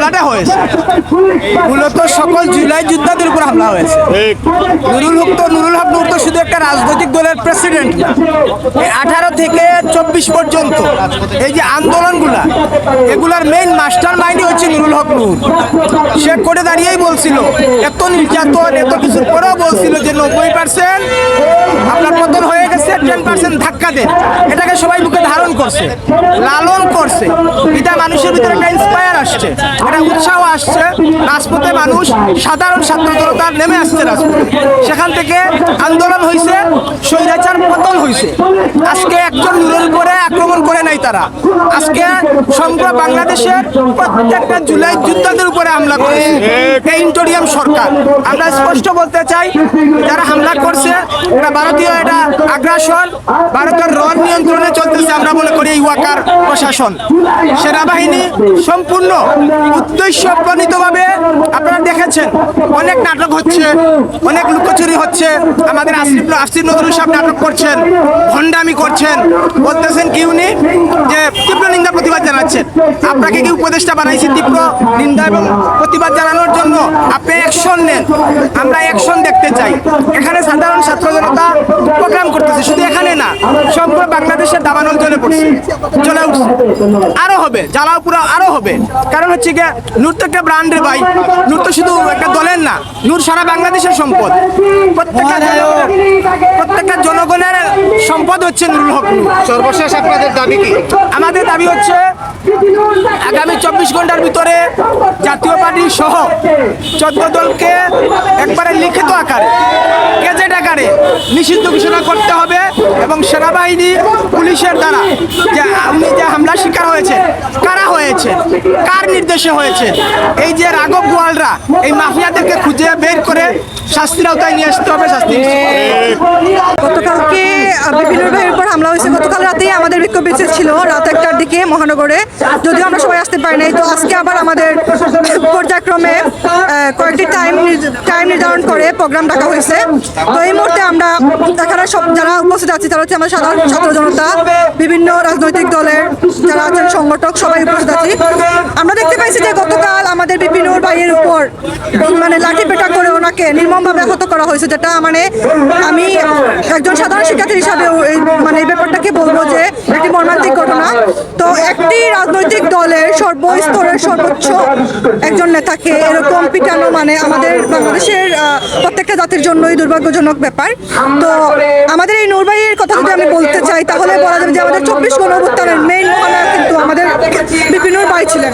হামলাটা হয়েছে। মূলত সকল জুলাই যোদ্ধাদের উপর হামলা হয়েছে। নুরুল হক তো নুরুল হক নূর তো শুধু একটা রাজনৈতিক দলের প্রেসিডেন্ট আঠারো থেকে চব্বিশ পর্যন্ত এই যে আন্দোলনগুলা এগুলার মেইন মাস্টার মাইন্ডই হচ্ছে নুরুল হক নূর। সে করে দাঁড়িয়েই বলছিল এত নির্যাতন এত কিছুর পরেও বলছিল যে নব্বই পার্সেন্ট আপনার পতন হয়ে গেছে টেন পার্সেন্ট ধাক্কা দেন এটাকে সবাই বুকে ধারণ করছে লালন করছে। এটা মানুষের ভিতরে একটা ইন্সপায়ার আসছে। একটা উৎসাহ আসছে। রাজপথে মানুষ সাধারণ জনতা নেমে আসছে রাজপথে। সেখান থেকে আন্দোলন হয়েছে স্বৈরাচার পতন হয়েছে আজকে একজন নূরের উপরে আক্রমণ করে নাই তারা। আজকে সমগ্র বাংলাদেশের প্রত্যেকটা জুলাই যোদ্ধাদের উপরে হামলা করেছে। এই ইন্টোরিয়াম সরকার। আমরা স্পষ্ট বলতে চাই, যারা হামলা করছে, এটা ভারতীয় এটা আগ্রাসন, ভারতের রণ নিয়ন্ত্রণে চলতেছে আমরা মনে করি এই ওয়াকার প্রশাসন। সেনাবাহিনী সম্পূর্ণ উদ্দেশ্য প্রণীতভাবে আপনারা দেখেছেন, অনেক নাটক হচ্ছে, অনেক লুকোচুরি হচ্ছে। আমাদের আসিফ আসিফ নজরুল সাহেব নাটক করছেন, ভণ্ডামি করছেন, বলতেছেন কি উনি যে তীব্র নিন্দা প্রতিবাদ জানাচ্ছেন। আপনাকে কি উপদেষ্টা বানাইছি তীব্র নিন্দা এবং প্রতিবাদ জানানোর জন্য আপনি অ্যাকশন নেন? আমরা অ্যাকশন দেখতে চাই। এখানে সাধারণ ছাত্র জনতা প্রোগ্রাম করতেছে, শুধু এখানে না, সম্পূর্ণ বাংলাদেশের দাবানল জ্বলে পড়ছে চলে উঠছে। আরও হবে, জ্বালাও পুরো আরও হবে। কারণ হচ্ছে গিয়ে নূর তো একটা ব্র্যান্ডের ভাই। নূর তো শুধু একটা দলের না নূর সারা বাংলাদেশের সম্পদ। প্রত্যেকটা জনগণের- প্রত্যেকটা জনগণের সম্পদ হচ্ছে নুরুল হক নূর। সর্বশেষ আপনাদের দাবি কি? আমাদের দাবি হচ্ছে আগামী চব্বিশ ঘণ্টার ভিতরে জাতীয় পার্টি সহ চোদ্দ দলকে একবারে লিখিত আকারে নিষিদ্ধ ঘোষণা করতে হবে এবং সেনাবাহিনী পুলিশের দ্বারা যে উনি যে হামলা শিকার হয়েছে কারা হয়েছে কার নির্দেশে হয়েছে এই যে রাঘব গোয়ালরা এই মাফিয়াদেরকে খুঁজে বের করে শাস্তির আওতায় নিয়ে আসতে হবে শাস্তি গতকালকে বিভিন্ন ভাইয়ের উপর হামলা হয়েছে। গতকাল রাতেই আমাদের বিক্ষোভ মিছিল ছিল, রাত একটার দিকে মহানগরে। যদিও আমরা সবাই আসতে পারি নাই, তো আজকে আবার আমাদের পর্যায়ক্রমে কয়েকটি টাইম টাইম নির্ধারণ করে প্রোগ্রাম ডাকা হয়েছে। তো এই মুহূর্তে আমরা এখানে সব যারা উপস্থিত আছি, তারা হচ্ছে আমাদের সাধারণ ছাত্র জনতা, বিভিন্ন রাজনৈতিক দলের যারা আছেন, সংগঠক, সবাই উপস্থিত আছি। আমরা দেখতে পাইছি যে গতকাল আমাদের বিপিনুর ভাইয়ের উপর মানে লাঠি পেটা ওনাকে নির্মমভাবে আহত করা হয়েছে, যেটা মানে আমি একজন সাধারণ শিক্ষার্থী হিসাবে মানে এই ব্যাপারটাকে বলব যে একটি মর্মান্তিক ঘটনা। তো একটি রাজনৈতিক দলের সর্বস্তরের সর্বোচ্চ একজন নেতাকে এরকম পিটানো মানে আমাদের বাংলাদেশের প্রত্যেকটা জাতির জন্যই দুর্ভাগ্যজনক ব্যাপার। তো আমাদের এই নূরবাইয়ের কথা যদি আমি বলতে চাই, তাহলে বলা যাবে যে আমাদের চব্বিশ গণ অভ্যুত্থানের মেইন মহানায়ক কিন্তু আমাদের বিপিনুর ভাই ছিলেন।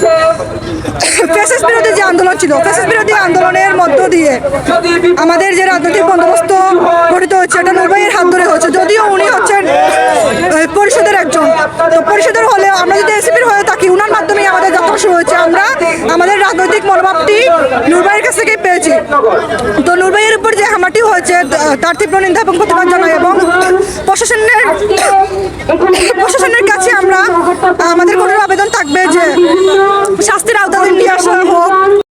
ফ্যাসিস বিরোধী যে আন্দোলন ছিল ফ্যাসিস বিরোধী আন্দোলনের মধ্য দিয়ে আমাদের যে রাজনৈতিক বন্দোবস্ত গঠিত হচ্ছে এটা নুরবাইয়ের হাত ধরে হচ্ছে। যদিও উনি হচ্ছেন পরিষদের একজন। তো পরিষদের হলে আমরা যদি এসিপির হয়ে থাকি উনার মাধ্যমে আমাদের যাত্রা শুরু হয়েছে। আমরা আমাদের রাজনৈতিক মনোভাবটি নুরবাইয়ের কাছ থেকেই পেয়েছি। তো নুরবাইয়ের উপর যে হামলাটি হয়েছে তার তীব্র নিন্দা এবং প্রতিবাদ জানাই এবং প্রশাসনের প্রশাসনের কাছে আমরা আমাদের কঠোর আবেদন থাকবে যে শাস্তির আওতায় নিয়ে আসা হোক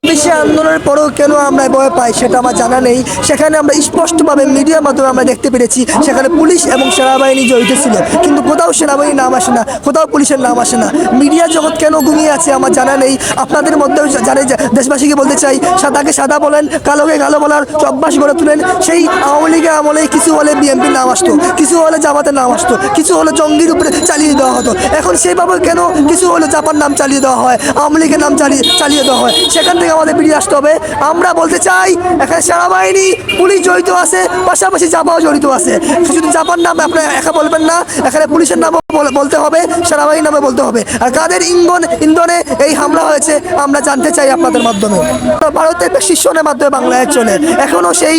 বেশি আন্দোলনের পরেও কেন আমরা ভয় পাই সেটা আমার জানা নেই। সেখানে আমরা স্পষ্টভাবে মিডিয়ার মাধ্যমে আমরা দেখতে পেরেছি, সেখানে পুলিশ এবং সেনাবাহিনী জড়িত ছিল। কিন্তু কোথাও সেনাবাহিনীর নাম আসে না, কোথাও পুলিশের নাম আসে না। মিডিয়া জগৎ কেন ঘুমিয়ে আছে আমার জানা নেই। আপনাদের মধ্যেও জানে দেশবাসীকে বলতে চাই, সাদাকে সাদা বলেন, কালোকে কালো বলার অভ্যাস গড়ে তুলেন। সেই আওয়ামী লীগের আমলে কিছু হলে বিএনপির নাম আসতো, কিছু হলে জামাতের নাম আসতো, কিছু হলে জঙ্গির উপরে চালিয়ে দেওয়া হতো। এখন সেইভাবে কেন কিছু হলে জাপার নাম চালিয়ে দেওয়া হয়, আওয়ামী লীগের নাম চালিয়ে চালিয়ে দেওয়া হয়? সেখান থেকে আমাদের বেরিয়ে আসতে হবে। আমরা বলতে চাই, এখানে সেনাবাহিনী, পুলিশ জড়িত আছে, পাশাপাশি জাপাও জড়িত আছে। শুধু জাপার নাম আপনার একা বলবেন না, এখানে পুলিশের নামও বলতে হবে, সেনাবাহিনীর নামে বলতে হবে। আর কাদের ইন্ধন, ইন্ধনে এই হামলা হয়েছে, আমরা জানতে চাই আপনাদের মাধ্যমে। ভারতের শীর্ষণের মাধ্যমে বাংলায় চলে। এখনও সেই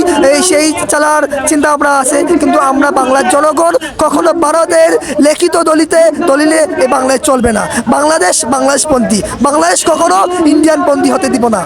সেই চালার চিন্তা ভাবনা আছে, কিন্তু আমরা বাংলার জনগণ কখনো ভারতের লিখিত দলিতে, দলিলে এই বাংলায় চলবে না। বাংলাদেশ বাংলাদেশপন্থী। বাংলাদেশ কখনো ইন্ডিয়ানপন্থী হতে দিব না।